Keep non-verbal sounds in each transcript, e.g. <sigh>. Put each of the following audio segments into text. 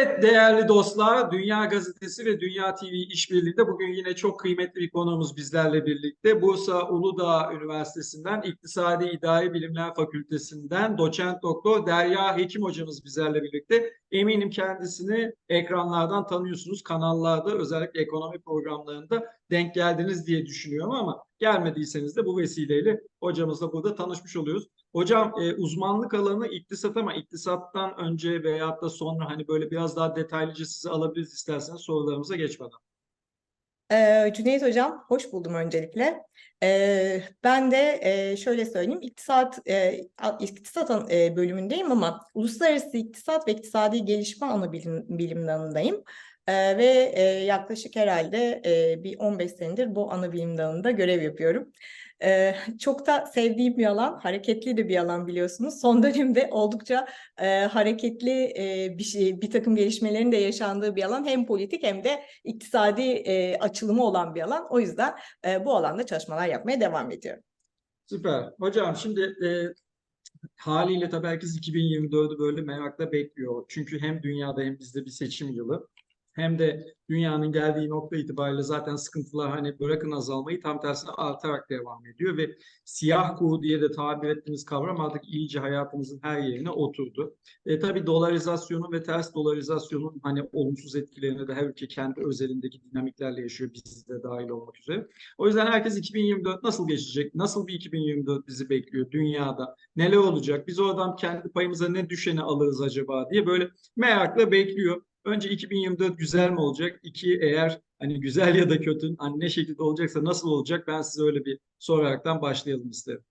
Evet değerli dostlar, Dünya Gazetesi ve Dünya TV işbirliğinde bugün yine çok kıymetli bir konuğumuz bizlerle birlikte. Bursa Uludağ Üniversitesi'nden İktisadi İdari Bilimler Fakültesinden doçent doktor Derya Hekim hocamız bizlerle birlikte. Eminim kendisini ekranlardan tanıyorsunuz, kanallarda özellikle ekonomi programlarında denk geldiniz diye düşünüyorum ama gelmediyseniz de bu vesileyle hocamızla burada tanışmış oluyoruz. Hocam e, uzmanlık alanı iktisat ama iktisattan önce veyahut da sonra hani böyle biraz daha detaylıca sizi alabiliriz isterseniz sorularımıza geçmeden. Ee, Cüneyt Hocam, hoş buldum öncelikle. Ee, ben de e, şöyle söyleyeyim, iktisat e, iktisat e, bölümündeyim ama uluslararası iktisat ve iktisadi gelişme ana bilim, bilim dalındayım. Ee, ve e, yaklaşık herhalde e, bir 15 senedir bu ana bilim dalında görev yapıyorum. Ee, çok da sevdiğim bir alan, hareketli de bir alan biliyorsunuz. Son dönemde oldukça e, hareketli e, bir şey, bir takım gelişmelerin de yaşandığı bir alan. Hem politik hem de iktisadi e, açılımı olan bir alan. O yüzden e, bu alanda çalışmalar yapmaya devam ediyorum. Süper. Hocam şimdi e, haliyle tabii herkes 2024'ü böyle merakla bekliyor. Çünkü hem dünyada hem bizde bir seçim yılı hem de dünyanın geldiği nokta itibariyle zaten sıkıntılar hani bırakın azalmayı tam tersine artarak devam ediyor ve siyah kuğu diye de tabir ettiğimiz kavram artık iyice hayatımızın her yerine oturdu. E, tabii dolarizasyonun ve ters dolarizasyonun hani olumsuz etkilerini de her ülke kendi özelindeki dinamiklerle yaşıyor biz de dahil olmak üzere. O yüzden herkes 2024 nasıl geçecek? Nasıl bir 2024 bizi bekliyor dünyada? Neler olacak? Biz oradan kendi payımıza ne düşeni alırız acaba diye böyle merakla bekliyor. Önce 2024 güzel mi olacak? İki eğer hani güzel ya da kötü hani ne şekilde olacaksa nasıl olacak? Ben size öyle bir soraraktan başlayalım isterim.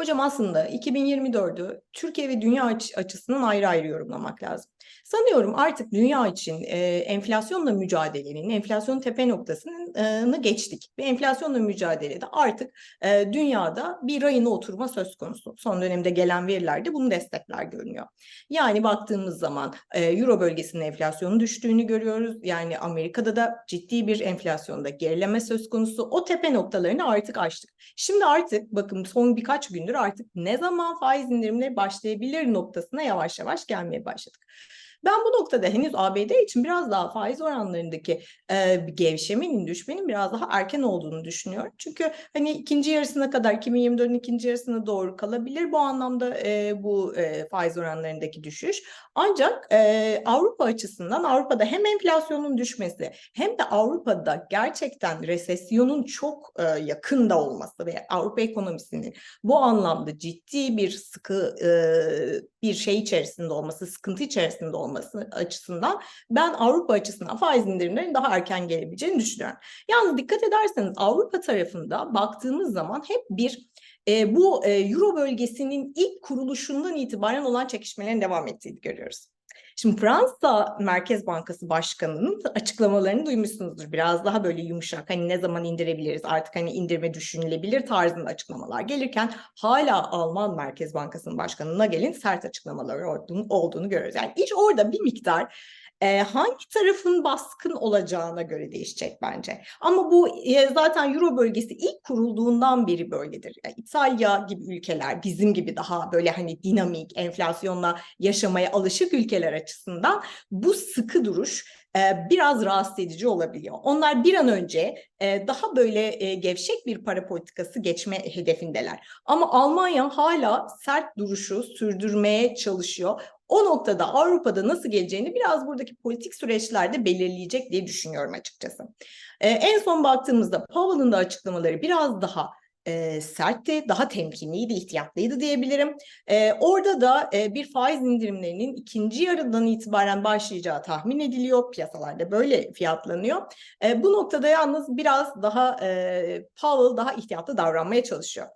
Hocam aslında 2024'ü Türkiye ve dünya açısından ayrı ayrı yorumlamak lazım. Sanıyorum artık dünya için e, enflasyonla mücadelenin, enflasyon tepe noktasını geçtik. Ve enflasyonla mücadelede artık e, dünyada bir rayına oturma söz konusu. Son dönemde gelen verilerde bunu destekler görünüyor. Yani baktığımız zaman e, Euro bölgesinin enflasyonu düştüğünü görüyoruz. Yani Amerika'da da ciddi bir enflasyonda gerileme söz konusu. O tepe noktalarını artık aştık. Şimdi artık bakın son birkaç gündür artık ne zaman faiz indirimleri başlayabilir noktasına yavaş yavaş gelmeye başladık. Ben bu noktada henüz ABD için biraz daha faiz oranlarındaki e, gevşemenin, düşmenin biraz daha erken olduğunu düşünüyorum. Çünkü hani ikinci yarısına kadar 2024'ün ikinci yarısına doğru kalabilir bu anlamda e, bu e, faiz oranlarındaki düşüş. Ancak e, Avrupa açısından Avrupa'da hem enflasyonun düşmesi hem de Avrupa'da gerçekten resesyonun çok e, yakında olması ve Avrupa ekonomisinin bu anlamda ciddi bir sıkı e, bir şey içerisinde olması, sıkıntı içerisinde olması açısından ben Avrupa açısından faiz indirimlerinin daha erken gelebileceğini düşünüyorum. Yalnız dikkat ederseniz Avrupa tarafında baktığımız zaman hep bir e, bu e, Euro bölgesinin ilk kuruluşundan itibaren olan çekişmelerin devam ettiğini görüyoruz. Şimdi Fransa Merkez Bankası Başkanı'nın açıklamalarını duymuşsunuzdur. Biraz daha böyle yumuşak hani ne zaman indirebiliriz artık hani indirme düşünülebilir tarzında açıklamalar gelirken hala Alman Merkez Bankası'nın başkanına gelin sert açıklamalar olduğunu, olduğunu görüyoruz. Yani iş orada bir miktar e, hangi tarafın baskın olacağına göre değişecek bence. Ama bu e, zaten Euro bölgesi ilk kurulduğundan beri böyledir. Yani İtalya gibi ülkeler, bizim gibi daha böyle hani dinamik, enflasyonla yaşamaya alışık ülkeler açısından bu sıkı duruş biraz rahatsız edici olabiliyor. Onlar bir an önce daha böyle gevşek bir para politikası geçme hedefindeler. Ama Almanya hala sert duruşu sürdürmeye çalışıyor. O noktada Avrupa'da nasıl geleceğini biraz buradaki politik süreçlerde belirleyecek diye düşünüyorum açıkçası. Ee, en son baktığımızda Powell'ın da açıklamaları biraz daha e, sertti, daha temkinliydi, ihtiyatlıydı diyebilirim. E, orada da e, bir faiz indirimlerinin ikinci yarıdan itibaren başlayacağı tahmin ediliyor. Piyasalarda böyle fiyatlanıyor. E, bu noktada yalnız biraz daha e, Powell daha ihtiyatlı davranmaya çalışıyor.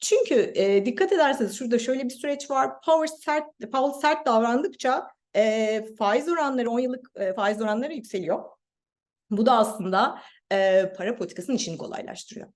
Çünkü e, dikkat ederseniz şurada şöyle bir süreç var. Powell sert, Powell sert davrandıkça e, faiz oranları 10 yıllık e, faiz oranları yükseliyor. Bu da aslında e, para politikasının işini kolaylaştırıyor.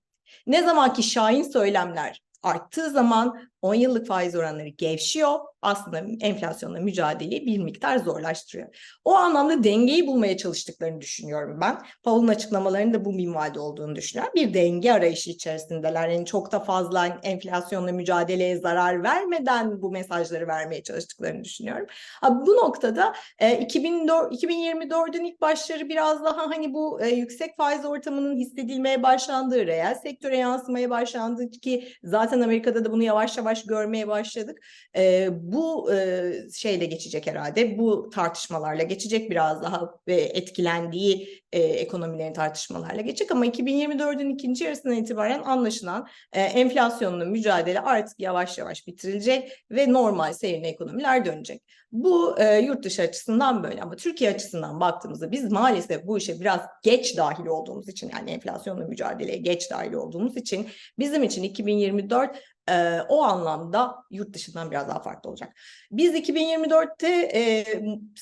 Ne zaman ki şahin söylemler arttığı zaman 10 yıllık faiz oranları gevşiyor. Aslında enflasyonla mücadeleyi bir miktar zorlaştırıyor. O anlamda dengeyi bulmaya çalıştıklarını düşünüyorum ben. Powell'ın açıklamalarının da bu minvalde olduğunu düşünüyorum. Bir denge arayışı içerisindeler. Yani çok da fazla enflasyonla mücadeleye zarar vermeden bu mesajları vermeye çalıştıklarını düşünüyorum. Bu noktada e, 2004, 2024'ün ilk başları biraz daha hani bu e, yüksek faiz ortamının hissedilmeye başlandığı, reel sektöre yansımaya başlandığı ki zaten Amerika'da da bunu yavaş yavaş görmeye başladık. E, bu e, şeyle geçecek herhalde. Bu tartışmalarla geçecek biraz daha ve etkilendiği e, ekonomilerin tartışmalarla geçecek ama 2024'ün ikinci yarısından itibaren anlaşılan e, enflasyonla mücadele artık yavaş yavaş bitirilecek ve normal seyrine ekonomiler dönecek. Bu e, yurt dışı açısından böyle ama Türkiye açısından baktığımızda biz maalesef bu işe biraz geç dahil olduğumuz için yani enflasyonla mücadeleye geç dahil olduğumuz için bizim için 2024 e, o anlamda yurt dışından biraz daha farklı olacak. Biz 2024'te e,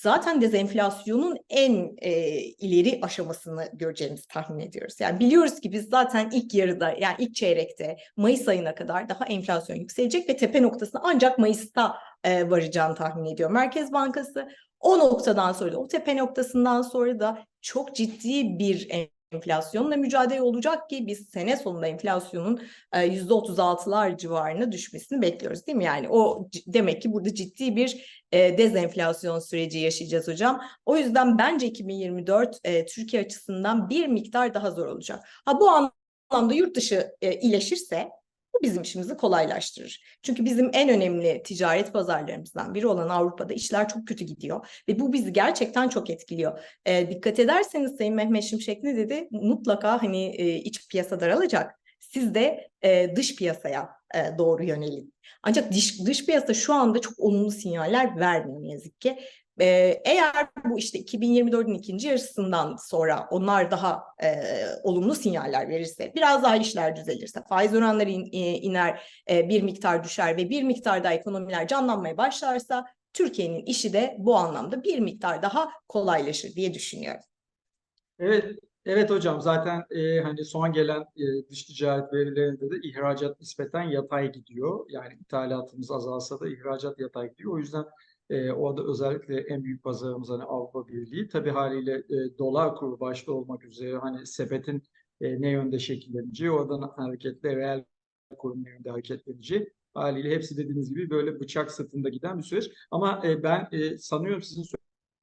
zaten dezenflasyonun en e, ileri aşamasını göreceğimizi tahmin ediyoruz. Yani biliyoruz ki biz zaten ilk yarıda yani ilk çeyrekte Mayıs ayına kadar daha enflasyon yükselecek ve tepe noktasına ancak Mayıs'ta e, varacağını tahmin ediyor Merkez Bankası. O noktadan sonra da o tepe noktasından sonra da çok ciddi bir enflasyonla mücadele olacak ki biz sene sonunda enflasyonun %36'lar civarına düşmesini bekliyoruz değil mi? Yani o demek ki burada ciddi bir e, dezenflasyon süreci yaşayacağız hocam. O yüzden bence 2024 e, Türkiye açısından bir miktar daha zor olacak. Ha bu anlamda yurt dışı e, iyileşirse bu bizim işimizi kolaylaştırır. Çünkü bizim en önemli ticaret pazarlarımızdan biri olan Avrupa'da işler çok kötü gidiyor. Ve bu bizi gerçekten çok etkiliyor. E, dikkat ederseniz Sayın Mehmet Şimşek ne dedi? Mutlaka hani e, iç piyasa daralacak. Siz de e, dış piyasaya e, doğru yönelin. Ancak dış, dış piyasa şu anda çok olumlu sinyaller vermiyor ne yazık ki. Ee, eğer bu işte 2024'ün ikinci yarısından sonra onlar daha e, olumlu sinyaller verirse, biraz daha işler düzelirse, faiz oranları in, iner, e, bir miktar düşer ve bir miktar daha ekonomiler canlanmaya başlarsa Türkiye'nin işi de bu anlamda bir miktar daha kolaylaşır diye düşünüyorum. Evet, evet hocam zaten e, hani son gelen e, dış ticaret verilerinde de ihracat nispeten yatay gidiyor. Yani ithalatımız azalsa da ihracat yatay gidiyor. O yüzden e, orada özellikle en büyük pazarımız hani Avrupa Birliği. Tabii haliyle e, dolar kuru başta olmak üzere hani sepetin e, ne yönde şekilleneceği, oradan hareketle reel kurun ne yönde hareketleneceği. Haliyle hepsi dediğiniz gibi böyle bıçak sırtında giden bir süreç. Ama e, ben e, sanıyorum sizin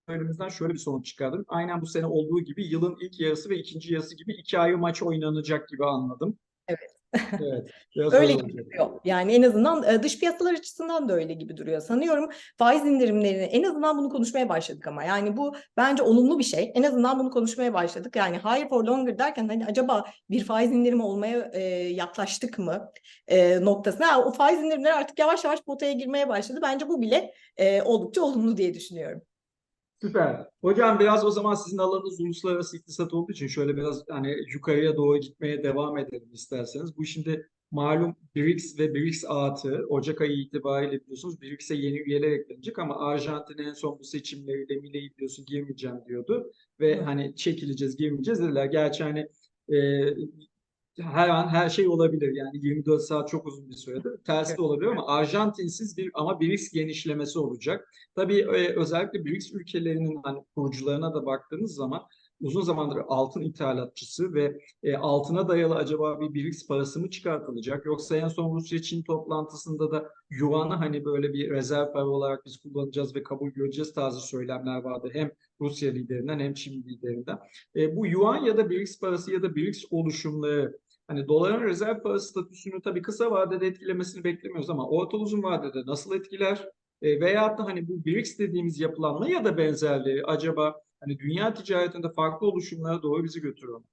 söyleminizden şöyle bir sonuç çıkardım. Aynen bu sene olduğu gibi yılın ilk yarısı ve ikinci yarısı gibi iki ayrı maç oynanacak gibi anladım. Evet. Evet. <laughs> Öyle gibi duruyor. Yani en azından e, dış piyasalar açısından da öyle gibi duruyor. Sanıyorum faiz indirimlerini en azından bunu konuşmaya başladık ama yani bu bence olumlu bir şey. En azından bunu konuşmaya başladık. Yani higher for longer derken hani acaba bir faiz indirimi olmaya e, yaklaştık mı e, noktasına. Yani o faiz indirimleri artık yavaş yavaş potaya girmeye başladı. Bence bu bile e, oldukça olumlu diye düşünüyorum. Süper. Hocam biraz o zaman sizin alanınız uluslararası iktisat olduğu için şöyle biraz hani yukarıya doğru gitmeye devam edelim isterseniz. Bu şimdi malum BRICS ve BRICS artı Ocak ayı itibariyle biliyorsunuz BRICS'e yeni üyeler eklenecek ama Arjantin en son bu seçimleriyle Milei biliyorsun girmeyeceğim diyordu ve hani çekileceğiz girmeyeceğiz dediler. Gerçi hani e, her an her şey olabilir yani 24 saat çok uzun bir süredir. Tersi de olabilir ama Arjantinsiz bir ama BRICS genişlemesi olacak. Tabii e, özellikle BRICS ülkelerinin hani kurucularına da baktığınız zaman uzun zamandır altın ithalatçısı ve e, altına dayalı acaba bir BRICS parası mı çıkartılacak? Yoksa en son Rusya-Çin toplantısında da Yuan'ı hani böyle bir rezerv para olarak biz kullanacağız ve kabul göreceğiz tarzı söylemler vardı. Hem Rusya liderinden hem Çin liderinden. E, bu Yuan ya da BRICS parası ya da BRICS oluşumları Hani doların rezerv parası statüsünü tabii kısa vadede etkilemesini beklemiyoruz ama orta uzun vadede nasıl etkiler? E, veyahut da hani bu BRICS dediğimiz yapılanma ya da benzerleri acaba hani dünya ticaretinde farklı oluşumlara doğru bizi götürüyor mu?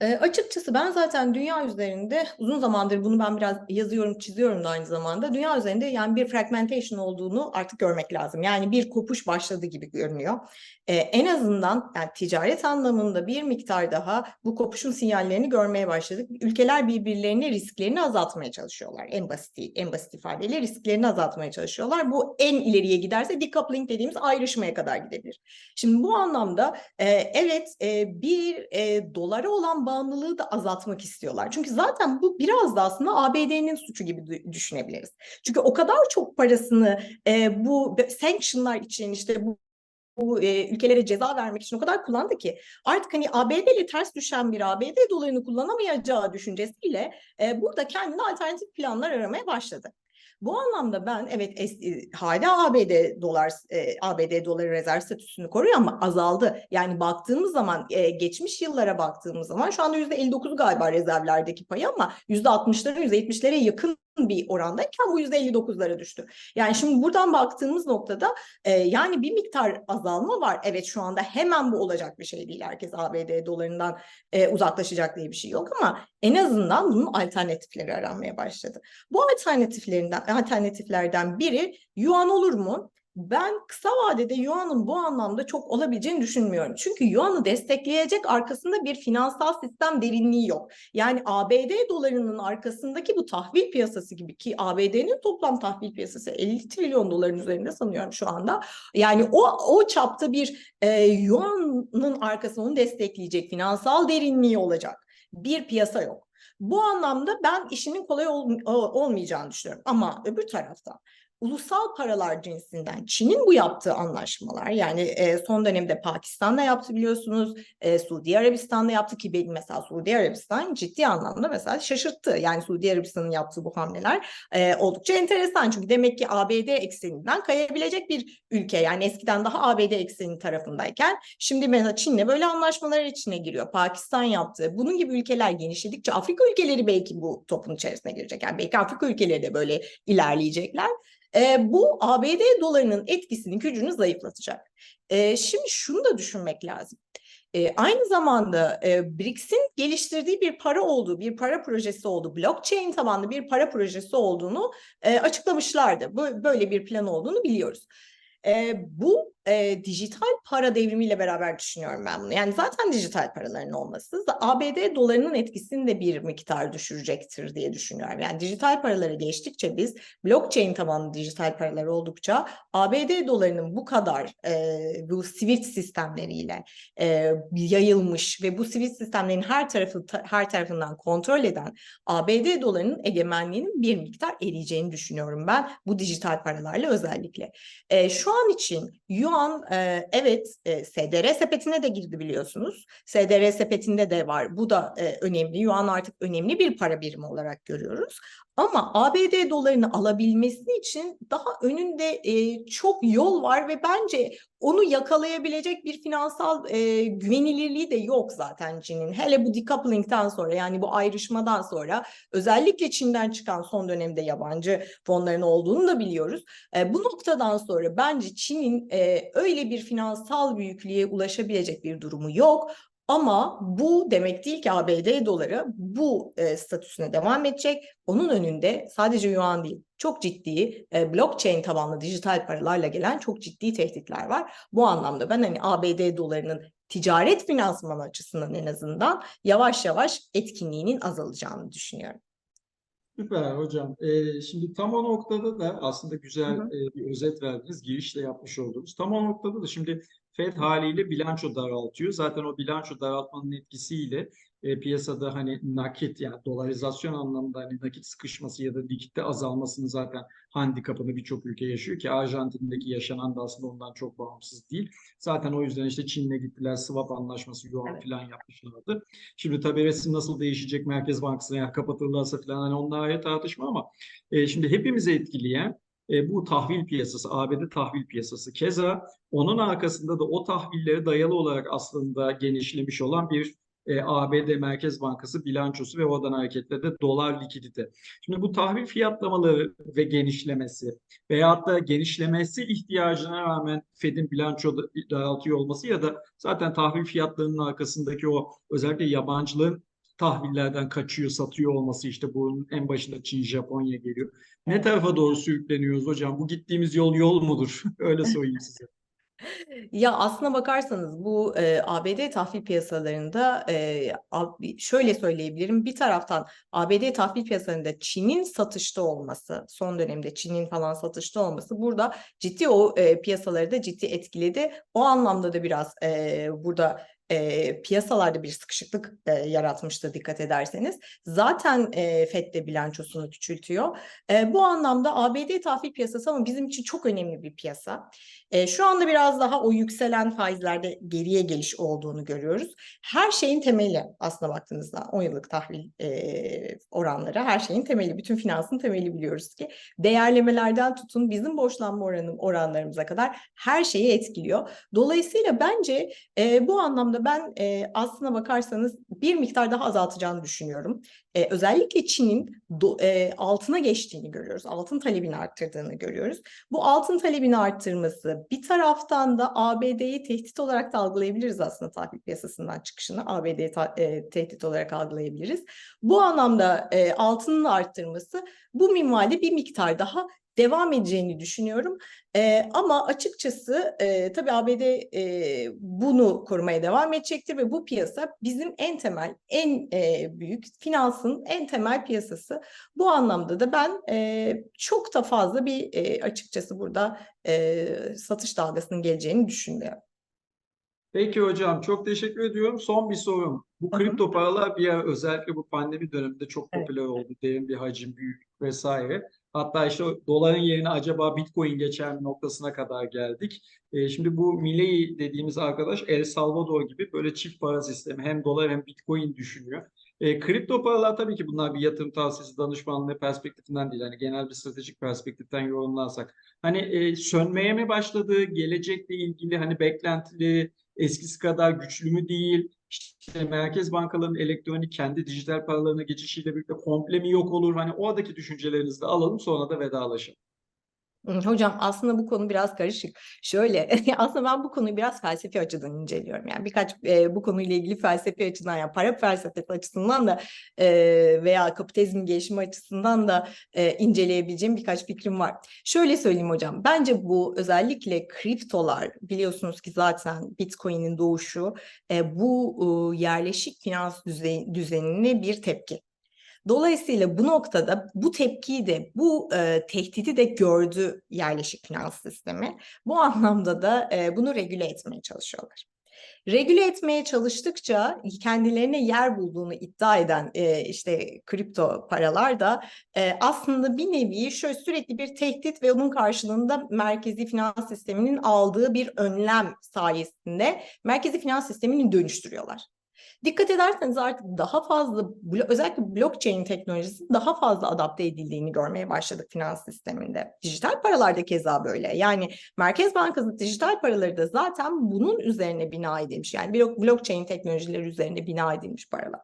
E, açıkçası ben zaten dünya üzerinde uzun zamandır bunu ben biraz yazıyorum, çiziyorum da aynı zamanda. Dünya üzerinde yani bir fragmentation olduğunu artık görmek lazım. Yani bir kopuş başladı gibi görünüyor. E, en azından yani ticaret anlamında bir miktar daha bu kopuşun sinyallerini görmeye başladık. Ülkeler birbirlerine risklerini azaltmaya çalışıyorlar. En basit en basit ifadeyle risklerini azaltmaya çalışıyorlar. Bu en ileriye giderse decoupling dediğimiz ayrışmaya kadar gidebilir. Şimdi bu anlamda e, evet e, bir e, dolara olan bağımlılığı da azaltmak istiyorlar. Çünkü zaten bu biraz da aslında ABD'nin suçu gibi dü- düşünebiliriz. Çünkü o kadar çok parasını e, bu sanctionlar için işte bu bu e, ülkelere ceza vermek için o kadar kullandı ki artık hani ABD ile ters düşen bir ABD dolarını kullanamayacağı düşüncesiyle e, burada kendine alternatif planlar aramaya başladı. Bu anlamda ben evet es- e, hala ABD dolar e, ABD doları rezerv statüsünü koruyor ama azaldı. Yani baktığımız zaman e, geçmiş yıllara baktığımız zaman şu anda %59 galiba rezervlerdeki payı ama %60'lara %70'lere yakın bir orandayken bu %59'lara düştü. Yani şimdi buradan baktığımız noktada e, yani bir miktar azalma var. Evet şu anda hemen bu olacak bir şey değil. Herkes ABD dolarından e, uzaklaşacak diye bir şey yok ama en azından bunun alternatifleri aranmaya başladı. Bu alternatiflerinden alternatiflerden biri yuan olur mu? Ben kısa vadede yuanın bu anlamda çok olabileceğini düşünmüyorum. Çünkü yuanı destekleyecek arkasında bir finansal sistem derinliği yok. Yani ABD dolarının arkasındaki bu tahvil piyasası gibi ki ABD'nin toplam tahvil piyasası 50 trilyon doların üzerinde sanıyorum şu anda. Yani o o çapta bir e, yuanın arkasında onu destekleyecek finansal derinliği olacak bir piyasa yok. Bu anlamda ben işinin kolay ol- olmayacağını düşünüyorum. Ama öbür taraftan ulusal paralar cinsinden Çin'in bu yaptığı anlaşmalar yani e, son dönemde Pakistan'da yaptı biliyorsunuz, e, Suudi Arabistan'da yaptı ki benim mesela Suudi Arabistan ciddi anlamda mesela şaşırttı. Yani Suudi Arabistan'ın yaptığı bu hamleler e, oldukça enteresan çünkü demek ki ABD ekseninden kayabilecek bir ülke. Yani eskiden daha ABD ekseni tarafındayken şimdi mesela Çin'le böyle anlaşmalar içine giriyor. Pakistan yaptı. Bunun gibi ülkeler genişledikçe Afrika ülkeleri belki bu topun içerisine girecek. Yani belki Afrika ülkeleri de böyle ilerleyecekler. E, bu ABD dolarının etkisini, gücünü zayıflatacak. E, şimdi şunu da düşünmek lazım. E, aynı zamanda e, BRICS'in geliştirdiği bir para olduğu, bir para projesi olduğu, blockchain tabanlı bir para projesi olduğunu e, açıklamışlardı. Böyle bir plan olduğunu biliyoruz. E, bu e, dijital para devrimiyle beraber düşünüyorum ben bunu. Yani zaten dijital paraların olması ABD dolarının etkisini de bir miktar düşürecektir diye düşünüyorum. Yani dijital paralara geçtikçe biz blockchain tabanlı dijital paralar oldukça ABD dolarının bu kadar e, bu Swift sistemleriyle e, yayılmış ve bu Swift sistemlerin her tarafı ta- her tarafından kontrol eden ABD dolarının egemenliğinin bir miktar eriyeceğini düşünüyorum ben bu dijital paralarla özellikle. E, şu an için yuan e, evet e, SDR sepetine de girdi biliyorsunuz. SDR sepetinde de var. Bu da e, önemli. Yuan artık önemli bir para birimi olarak görüyoruz. Ama ABD dolarını alabilmesi için daha önünde e, çok yol var ve bence onu yakalayabilecek bir finansal e, güvenilirliği de yok zaten Çin'in. Hele bu decoupling'den sonra yani bu ayrışmadan sonra özellikle Çin'den çıkan son dönemde yabancı fonların olduğunu da biliyoruz. E, bu noktadan sonra bence Çin'in e, öyle bir finansal büyüklüğe ulaşabilecek bir durumu yok. Ama bu demek değil ki ABD doları bu e, statüsüne devam edecek. Onun önünde sadece yuan değil, çok ciddi e, blockchain tabanlı dijital paralarla gelen çok ciddi tehditler var. Bu anlamda ben hani ABD dolarının ticaret finansmanı açısından en azından yavaş yavaş etkinliğinin azalacağını düşünüyorum. Süper hocam. Ee, şimdi tam o noktada da aslında güzel Hı hı. e, bir özet verdiniz. Girişle yapmış oldunuz. Tam o noktada da şimdi Fed haliyle bilanço daraltıyor. Zaten o bilanço daraltmanın etkisiyle e, piyasada hani nakit yani dolarizasyon anlamında hani nakit sıkışması ya da likitte azalmasını zaten handikapını birçok ülke yaşıyor ki Arjantin'deki yaşanan da aslında ondan çok bağımsız değil. Zaten o yüzden işte Çin'le gittiler swap anlaşması yuan Evet. falan yapmışlardı. Şimdi tabii resim nasıl değişecek Merkez Bankası'na yani kapatırlarsa falan hani onlar ayrı tartışma ama e, şimdi hepimizi etkileyen e, bu tahvil piyasası, ABD tahvil piyasası. Keza onun arkasında da o tahvillere dayalı olarak aslında genişlemiş olan bir e, ABD Merkez Bankası bilançosu ve oradan hareketle de dolar likidite. Şimdi bu tahvil fiyatlamaları ve genişlemesi veyahut da genişlemesi ihtiyacına rağmen Fed'in bilanço da- daraltıyor olması ya da zaten tahvil fiyatlarının arkasındaki o özellikle yabancıların tahvillerden kaçıyor, satıyor olması işte bunun en başında Çin, Japonya geliyor. Ne tarafa doğru sürükleniyoruz hocam? Bu gittiğimiz yol yol mudur? <laughs> Öyle sorayım size. <laughs> Ya aslına bakarsanız bu e, ABD tahvil piyasalarında e, şöyle söyleyebilirim. Bir taraftan ABD tahvil piyasalarında Çin'in satışta olması, son dönemde Çin'in falan satışta olması burada ciddi o e, piyasaları da ciddi etkiledi. O anlamda da biraz e, burada e, piyasalarda bir sıkışıklık e, yaratmıştı dikkat ederseniz. Zaten e, FED de bilançosunu küçültüyor. E, bu anlamda ABD tahvil piyasası ama bizim için çok önemli bir piyasa. E, şu anda biraz daha o yükselen faizlerde geriye geliş olduğunu görüyoruz. Her şeyin temeli aslında baktığınızda 10 yıllık tahvil e, oranları her şeyin temeli, bütün finansın temeli biliyoruz ki değerlemelerden tutun bizim borçlanma oranı, oranlarımıza kadar her şeyi etkiliyor. Dolayısıyla bence e, bu anlamda ben e, aslına bakarsanız bir miktar daha azaltacağını düşünüyorum. E, özellikle Çin'in do, e, altına geçtiğini görüyoruz. Altın talebini arttırdığını görüyoruz. Bu altın talebini arttırması bir taraftan da ABD'yi tehdit olarak da algılayabiliriz aslında tahvil piyasasından çıkışını. ABD'yi e, tehdit olarak algılayabiliriz. Bu anlamda e, altının arttırması bu minvalde bir miktar daha devam edeceğini düşünüyorum. E, ama açıkçası e, tabii ABD e, bunu korumaya devam edecektir ve bu piyasa bizim en temel, en e, büyük finansın en temel piyasası. Bu anlamda da ben e, çok da fazla bir e, açıkçası burada e, satış dalgasının geleceğini düşünmüyorum. Peki hocam çok teşekkür ediyorum. Son bir sorum. Bu kripto paralar bir özellikle bu pandemi döneminde çok Evet. popüler oldu. Derin bir hacim, büyük vesaire. Hatta işte doların yerine acaba Bitcoin geçer mi noktasına kadar geldik. E, şimdi bu Milei dediğimiz arkadaş El Salvador gibi böyle çift para sistemi hem dolar hem Bitcoin düşünüyor. E, kripto paralar tabii ki bunlar bir yatırım tavsiyesi danışmanlığı perspektifinden değil. Hani genel bir stratejik perspektiften yorumlarsak. Hani e, sönmeye mi başladı? Gelecekle ilgili hani beklentileri eskisi kadar güçlü mü değil? İşte merkez bankalarının elektronik kendi dijital paralarına geçişiyle birlikte komple mi yok olur? Hani oradaki düşüncelerinizi de alalım sonra da vedalaşalım. Hocam aslında bu konu biraz karışık. Şöyle <laughs> aslında ben bu konuyu biraz felsefi açıdan inceliyorum. Yani birkaç e, bu konuyla ilgili felsefi açıdan yani para felsefesi açısından da e, veya kapitalizm gelişimi açısından da e, inceleyebileceğim birkaç fikrim var. Şöyle söyleyeyim hocam. Bence bu özellikle kriptolar biliyorsunuz ki zaten Bitcoin'in doğuşu e, bu e, yerleşik finans düzey, düzenine bir tepki. Dolayısıyla bu noktada bu tepkiyi de bu e, tehdidi de gördü yerleşik finans sistemi. Bu anlamda da e, bunu regüle etmeye çalışıyorlar. Regüle etmeye çalıştıkça kendilerine yer bulduğunu iddia eden e, işte kripto paralar da e, aslında bir nevi şöyle sürekli bir tehdit ve onun karşılığında merkezi finans sisteminin aldığı bir önlem sayesinde merkezi finans sistemini dönüştürüyorlar. Dikkat ederseniz artık daha fazla özellikle blockchain teknolojisi daha fazla adapte edildiğini görmeye başladık finans sisteminde. Dijital paralarda keza böyle. Yani Merkez Bankası dijital paraları da zaten bunun üzerine bina edilmiş. Yani blockchain teknolojileri üzerine bina edilmiş paralar.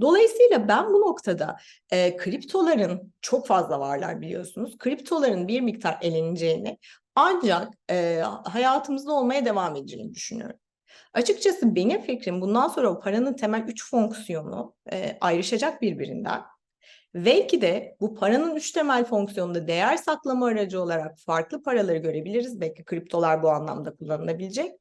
Dolayısıyla ben bu noktada e, kriptoların çok fazla varlar biliyorsunuz. Kriptoların bir miktar eleneceğini ancak e, hayatımızda olmaya devam edeceğini düşünüyorum. Açıkçası benim fikrim bundan sonra o paranın temel üç fonksiyonu e, ayrışacak birbirinden. Belki de bu paranın üç temel fonksiyonunda değer saklama aracı olarak farklı paraları görebiliriz. Belki kriptolar bu anlamda kullanılabilecek.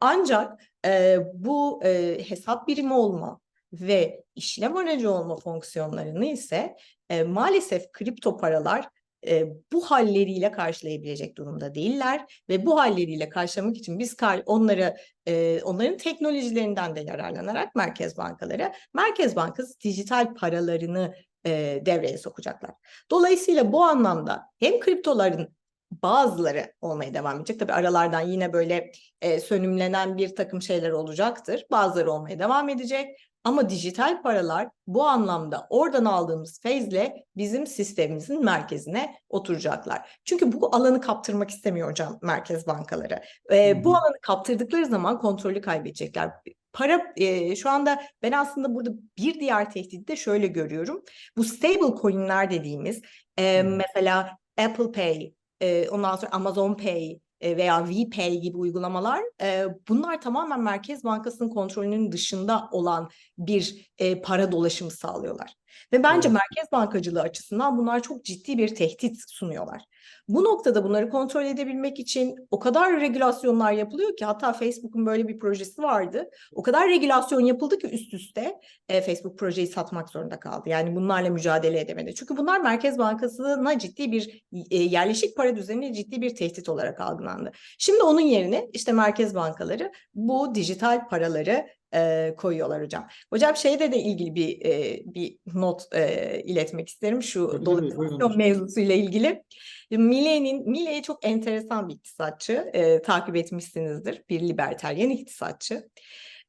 Ancak e, bu e, hesap birimi olma ve işlem aracı olma fonksiyonlarını ise e, maalesef kripto paralar e, bu halleriyle karşılayabilecek durumda değiller ve bu halleriyle karşılamak için biz kar- onları e, onların teknolojilerinden de yararlanarak merkez bankaları Merkez Bankası dijital paralarını e, devreye sokacaklar. Dolayısıyla bu anlamda hem kriptoların bazıları olmaya devam edecek. Tabii aralardan yine böyle e, sönümlenen bir takım şeyler olacaktır. Bazıları olmaya devam edecek. Ama dijital paralar bu anlamda oradan aldığımız feyzle bizim sistemimizin merkezine oturacaklar. Çünkü bu alanı kaptırmak istemiyor hocam merkez bankaları. Ee, Hı bu alanı kaptırdıkları zaman kontrolü kaybedecekler. Para e, şu anda ben aslında burada bir diğer tehdidi de şöyle görüyorum. Bu stable coin'ler dediğimiz e, hı. mesela Apple Pay, e, ondan sonra Amazon Pay veya VPay gibi uygulamalar e, bunlar tamamen Merkez Bankası'nın kontrolünün dışında olan bir e, para dolaşımı sağlıyorlar. Ve bence Evet. merkez bankacılığı açısından bunlar çok ciddi bir tehdit sunuyorlar. Bu noktada bunları kontrol edebilmek için o kadar regülasyonlar yapılıyor ki hatta Facebook'un böyle bir projesi vardı. O kadar regülasyon yapıldı ki üst üste e, Facebook projeyi satmak zorunda kaldı. Yani bunlarla mücadele edemedi. Çünkü bunlar Merkez Bankası'na ciddi bir e, yerleşik para düzenine ciddi bir tehdit olarak algılandı. Şimdi onun yerine işte merkez bankaları bu dijital paraları e, koyuyorlar hocam. Hocam şeyde de ilgili bir e, bir not e, iletmek isterim şu hocam. mevzusuyla ilgili. Millet'in Millet çok enteresan bir iktisatçı. E, takip etmişsinizdir. Bir libertaryen iktisatçı.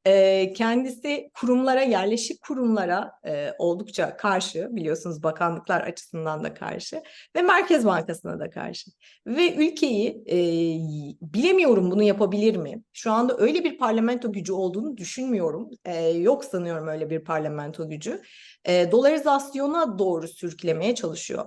E, kendisi kurumlara, yerleşik kurumlara e, oldukça karşı, biliyorsunuz bakanlıklar açısından da karşı ve Merkez Bankası'na da karşı. Ve ülkeyi e, bilemiyorum bunu yapabilir mi? Şu anda öyle bir parlamento gücü olduğunu düşünmüyorum. E, yok sanıyorum öyle bir parlamento gücü. E, dolarizasyona doğru sürüklemeye çalışıyor.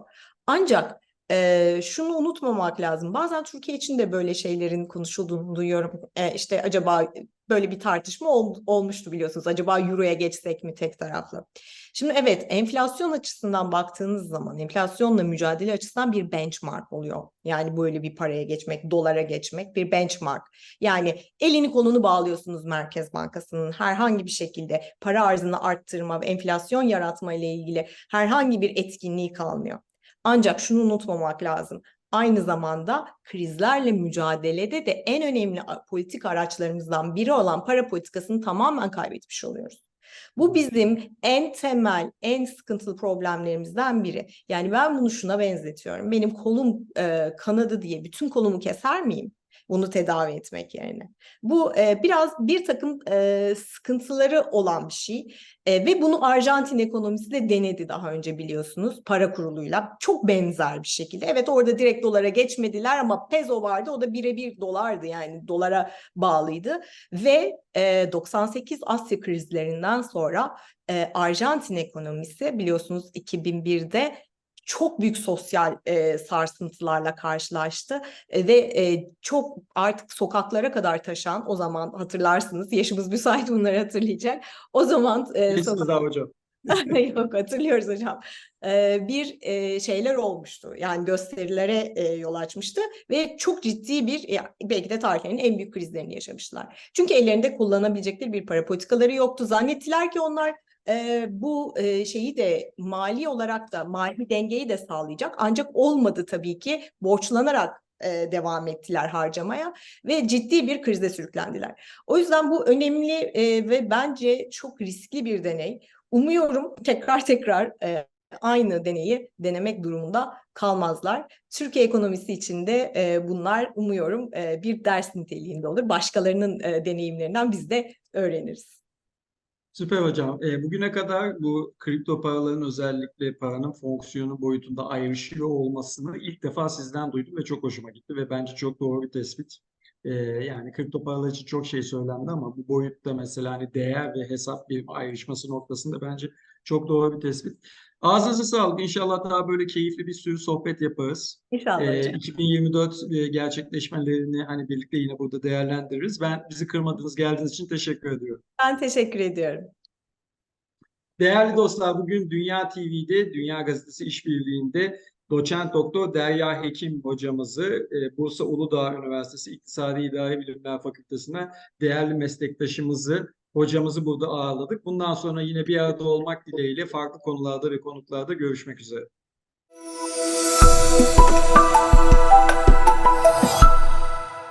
Ancak e, şunu unutmamak lazım. Bazen Türkiye için de böyle şeylerin konuşulduğunu duyuyorum. E, işte acaba böyle bir tartışma ol- olmuştu biliyorsunuz. Acaba Euro'ya geçsek mi tek taraflı? Şimdi evet enflasyon açısından baktığınız zaman enflasyonla mücadele açısından bir benchmark oluyor. Yani böyle bir paraya geçmek, dolara geçmek bir benchmark. Yani elini kolunu bağlıyorsunuz Merkez Bankası'nın herhangi bir şekilde para arzını arttırma ve enflasyon yaratma ile ilgili herhangi bir etkinliği kalmıyor. Ancak şunu unutmamak lazım. Aynı zamanda krizlerle mücadelede de en önemli politik araçlarımızdan biri olan para politikasını tamamen kaybetmiş oluyoruz. Bu bizim en temel, en sıkıntılı problemlerimizden biri. Yani ben bunu şuna benzetiyorum. Benim kolum e, kanadı diye bütün kolumu keser miyim? Bunu tedavi etmek yerine. Bu e, biraz bir takım e, sıkıntıları olan bir şey. E, ve bunu Arjantin ekonomisi de denedi daha önce biliyorsunuz para kuruluyla. Çok benzer bir şekilde. Evet orada direkt dolara geçmediler ama peso vardı. O da birebir dolardı yani dolara bağlıydı. Ve e, 98 Asya krizlerinden sonra e, Arjantin ekonomisi biliyorsunuz 2001'de çok büyük sosyal e, sarsıntılarla karşılaştı E, ve e, çok artık sokaklara kadar taşan o zaman hatırlarsınız yaşımız müsait bunları hatırlayacak. O zaman e, daha hocam. <laughs> Yok hatırlıyoruz hocam. Ee, bir e, şeyler olmuştu. Yani gösterilere e, yol açmıştı ve çok ciddi bir ya, belki de tarihlerinin en büyük krizlerini yaşamışlar. Çünkü ellerinde kullanabilecekleri bir para politikaları yoktu. Zannettiler ki onlar e, bu e, şeyi de mali olarak da mali dengeyi de sağlayacak. Ancak olmadı tabii ki borçlanarak e, devam ettiler harcamaya ve ciddi bir krize sürüklendiler. O yüzden bu önemli e, ve bence çok riskli bir deney. Umuyorum tekrar tekrar e, aynı deneyi denemek durumunda kalmazlar. Türkiye ekonomisi için de e, bunlar umuyorum e, bir ders niteliğinde olur. Başkalarının e, deneyimlerinden biz de öğreniriz. Süper hocam. E, bugüne kadar bu kripto paraların özellikle paranın fonksiyonu boyutunda ayrışıyor olmasını ilk defa sizden duydum ve çok hoşuma gitti ve bence çok doğru bir tespit. E, yani kripto paralar için çok şey söylendi ama bu boyutta mesela hani değer ve hesap bir ayrışması noktasında bence çok doğru bir tespit. Ağzınıza sağlık. İnşallah daha böyle keyifli bir sürü sohbet yaparız. İnşallah E, hocam. 2024 e, gerçekleşmelerini hani birlikte yine burada değerlendiririz. Ben bizi kırmadığınız geldiğiniz için teşekkür ediyorum. Ben teşekkür ediyorum. Değerli dostlar, bugün Dünya TV'de, Dünya Gazetesi işbirliğinde doçent doktor Derya Hekim hocamızı e, Bursa Uludağ Üniversitesi İktisadi İdari Bilimler Fakültesi'ne değerli meslektaşımızı, hocamızı burada ağırladık. Bundan sonra yine bir arada olmak dileğiyle farklı konularda ve konuklarda görüşmek üzere.